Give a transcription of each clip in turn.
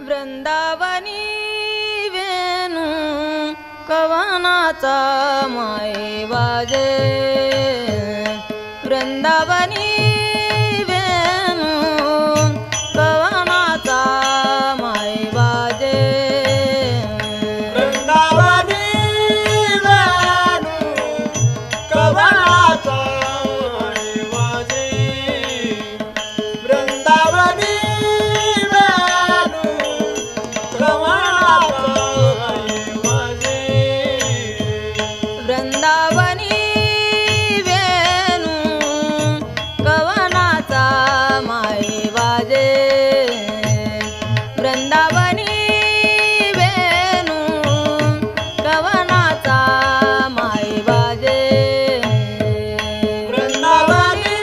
वृंदावनी वेणू कवनाचा माय वाजे. वृंदावन वृंदावनी वेणू कवनाचा माये वाजे. वृंदावनी वेणू कवनाचा माये वाजे. वृंदावनी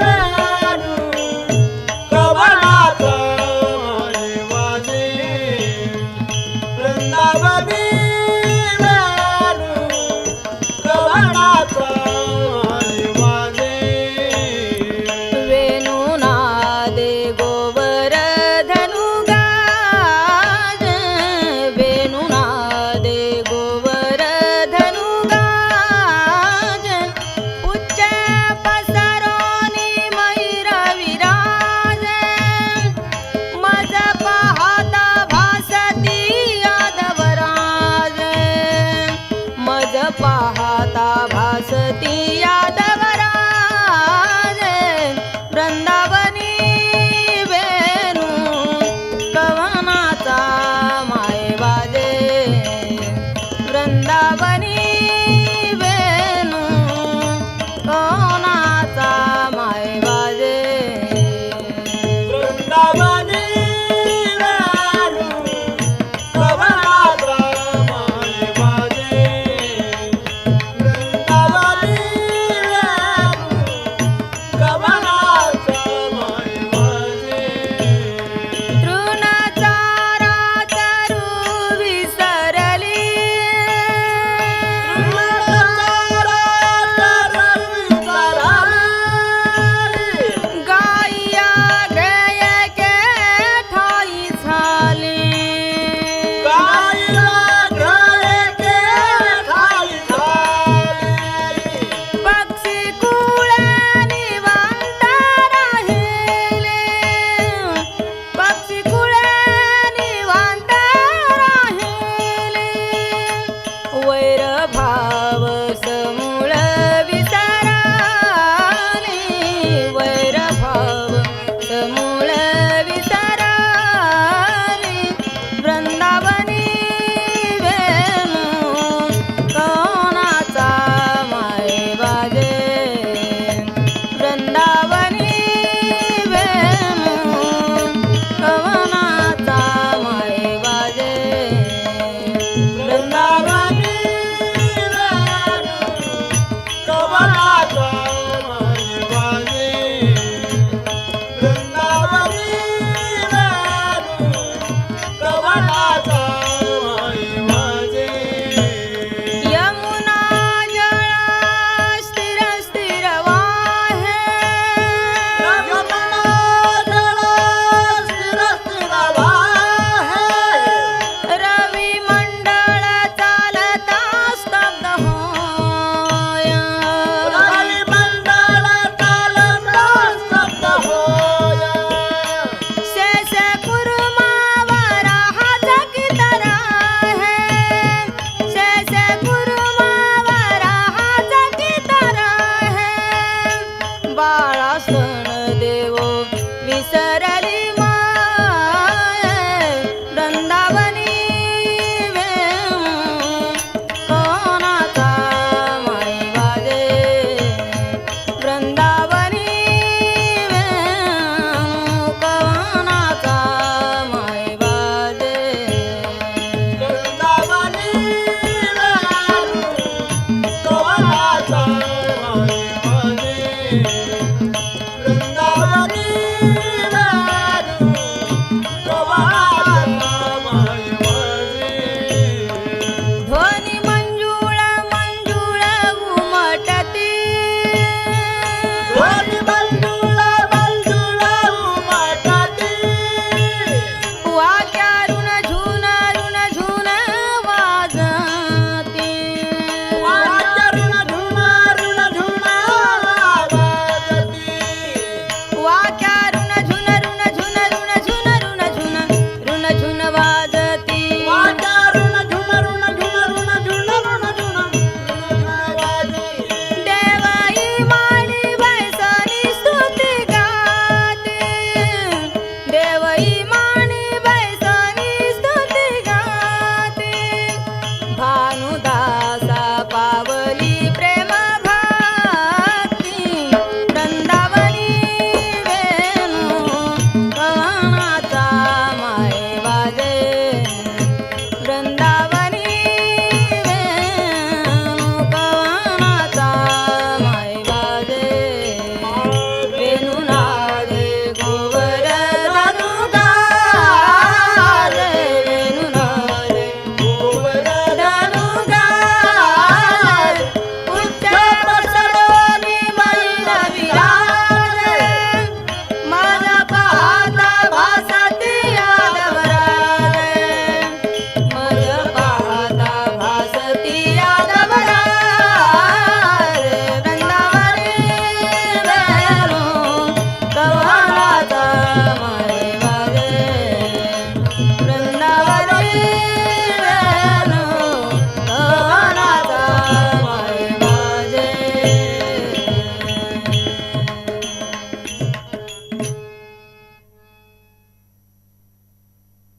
वेणू कवनाचा माये वाजे. वृंदावनी Selim